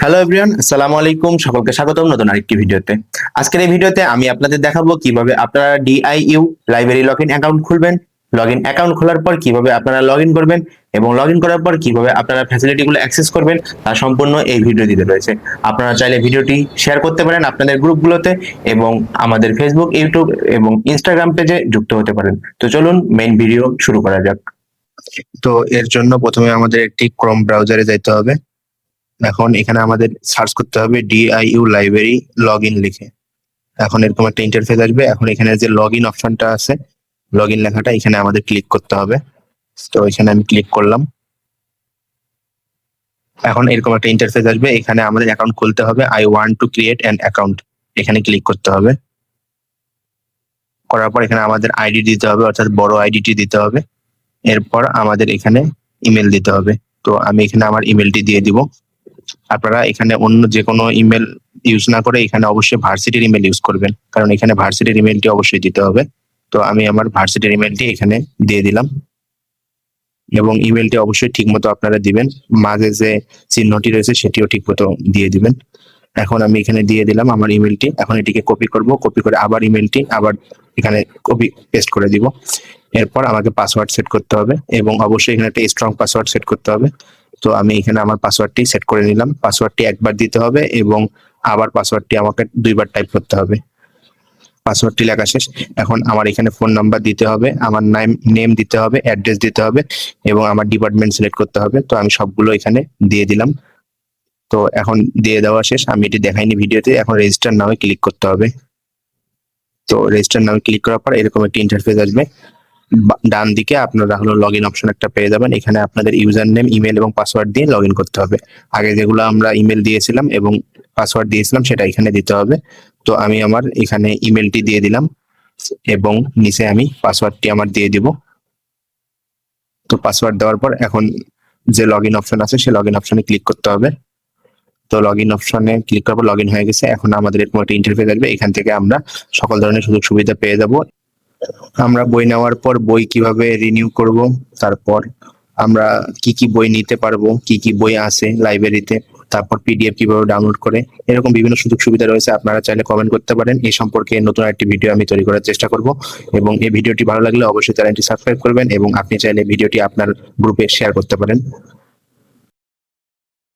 Hello everyone আসসালামু আলাইকুম সকলকে স্বাগতম নতুন আরেকটি ভিডিওতে। আজকের এই ভিডিওতে আমি আপনাদের দেখাবো কীভাবে আপনারা DIU library log in account খুলবেন লগ ইন অ্যাকাউন্ট খোলার পর কীভাবে আপনারা লগইন করবেন এবং লগইন করার পর কীভাবে আপনারা ফ্যাসিলিটিগুলো অ্যাক্সেস করবেন তা সম্পূর্ণ এই ভিডিও দিতে রয়েছে। আপনারা চাইলে ভিডিওটি শেয়ার করতে পারেন আপনাদের গ্রুপগুলোতে এবং আমাদের ফেসবুক ইউটিউব এবং ইনস্টাগ্রাম পেজে যুক্ত হতে পারেন। তো চলুন মেইন ভিডিও শুরু করা যাক। তো এর জন্য প্রথমে আমাদের একটি ক্রোম ব্রাউজারে যেতে হবে। এখন এখানে আমাদের সার্চ করতে হবে ডিআইইউ লাইব্রেরি লগ ইন লিখে। এখন এরকম একটা ইন্টারফেস আসবে। এখন এখানে যে লগ ইন অপশনটা আছে লগ ইন লেখাটা এখানে আমাদের ক্লিক করতে হবে। তো এখানে আমি ক্লিক করলাম। এখন এরকম একটা ইন্টারফেস আসবে। এখানে আমাদের অ্যাকাউন্ট খুলতে হবে। I want to create an account এখানে ক্লিক করতে হবে। করার পর এখানে আমাদের আইডি দিতে হবে, অর্থাৎ বড় আইডিটি দিতে হবে। এরপর আমাদের এখানে ইমেল দিতে হবে। তো আমি এখানে আমার ইমেলটি দিয়ে দিব। আপনারা এখানে অন্য যে কোনো ইমেল ইউজ না করে এখানে অবশ্যই ভার্সিটির ইমেল ইউজ করবেন। কারণ এখানে ভার্সিটির ইমেলটি অবশ্যই দিতে হবে। তো আমি আমার ভার্সিটির ইমেলটি এখানে দিয়ে দিলাম। এবং ইমেলটি অবশ্যই ঠিকমতো আপনারা দিবেন। মাঝে যে চিহ্নটি রয়েছে সেটিও ঠিকমতো দিয়ে দিবেন। এখন আমি এখানে দিয়ে দিলাম আমার ইমেলটি এখন এটিকে কপি করব। কপি করে আবার ইমেলটি আবার এখানে কপি পেস্ট করে দিব। এরপর আমাকে পাসওয়ার্ড সেট করতে হবে এবং অবশ্যই এখানে একটা স্ট্রং পাসওয়ার্ড সেট করতে হবে। তো আমি এখানে আমার পাসওয়ার্ডটি সেট করে নিলাম। পাসওয়ার্ডটি একবার দিতে হবে এবং আবার পাসওয়ার্ডটি আমাকে দুইবার টাইপ করতে হবে। পাসওয়ার্ডটি লেখা শেষ। এখন আমার এখানে ফোন নাম্বার দিতে হবে, আমার নাম নেম দিতে হবে অ্যাড্রেস দিতে হবে এবং আমার ডিপার্টমেন্ট সিলেক্ট করতে হবে। তো আমি সবগুলো এখানে দিয়ে দিলাম। তো এখন দিয়ে দেওয়া শেষ। আমি এটি দেখাইনি ভিডিওতে। এখন রেজিস্টার নামে ক্লিক করতে হবে। তো রেজিস্টার নামে ক্লিক করার পর এরকম একটি ইন্টারফেস আসবে। ডান দিকে আপনারা হলো লগ ইন অপশন একটা পেয়ে যাবেন। এখানে আপনাদের ইউজার নেম ইমেল এবং পাসওয়ার্ড দিয়ে লগ ইন করতে হবে। আগে যেগুলো আমরা ইমেল দিয়েছিলাম এবং পাসওয়ার্ড দিয়েছিলাম সেটা এখানে দিতে হবে। তো আমি আমার এখানে ইমেলটি দিয়ে দিলাম এবং নিচে আমি পাসওয়ার্ডটি আমার দিয়ে দিব। তো পাসওয়ার্ড দেওয়ার পর এখন যে লগ ইন অপশন আছে সেই লগ ইন অপশনে ক্লিক করতে হবে। তো লগ ইন অপশনে ক্লিক করার পর লগ ইন হয়ে গেছে। এখন আমাদের এরকম একটা ইন্টারফেস আসবে এখান থেকে আমরা সকল ধরনের সুযোগ সুবিধা পেয়ে যাব। আমরা বই নেওয়ার পর বই কীভাবে রিনিউ করব, তারপর আমরা কি কি বই নিতে পারব, কি কি বই আছে লাইব্রেরিতে তারপর পিডিএফ কীভাবে ডাউনলোড করে, এরকম বিভিন্ন সুযোগ সুবিধা রয়েছে। আপনারা চাইলে কমেন্ট করতে পারেন। এই সম্পর্কে নতুন একটি ভিডিও আমি তৈরি করার চেষ্টা করব। এবং এই ভিডিওটি ভালো লাগলে অবশ্যই চ্যানেলটি সাবস্ক্রাইব করবেন এবং আপনি চাইলে ভিডিওটি আপনার গ্রুপে শেয়ার করতে পারেন।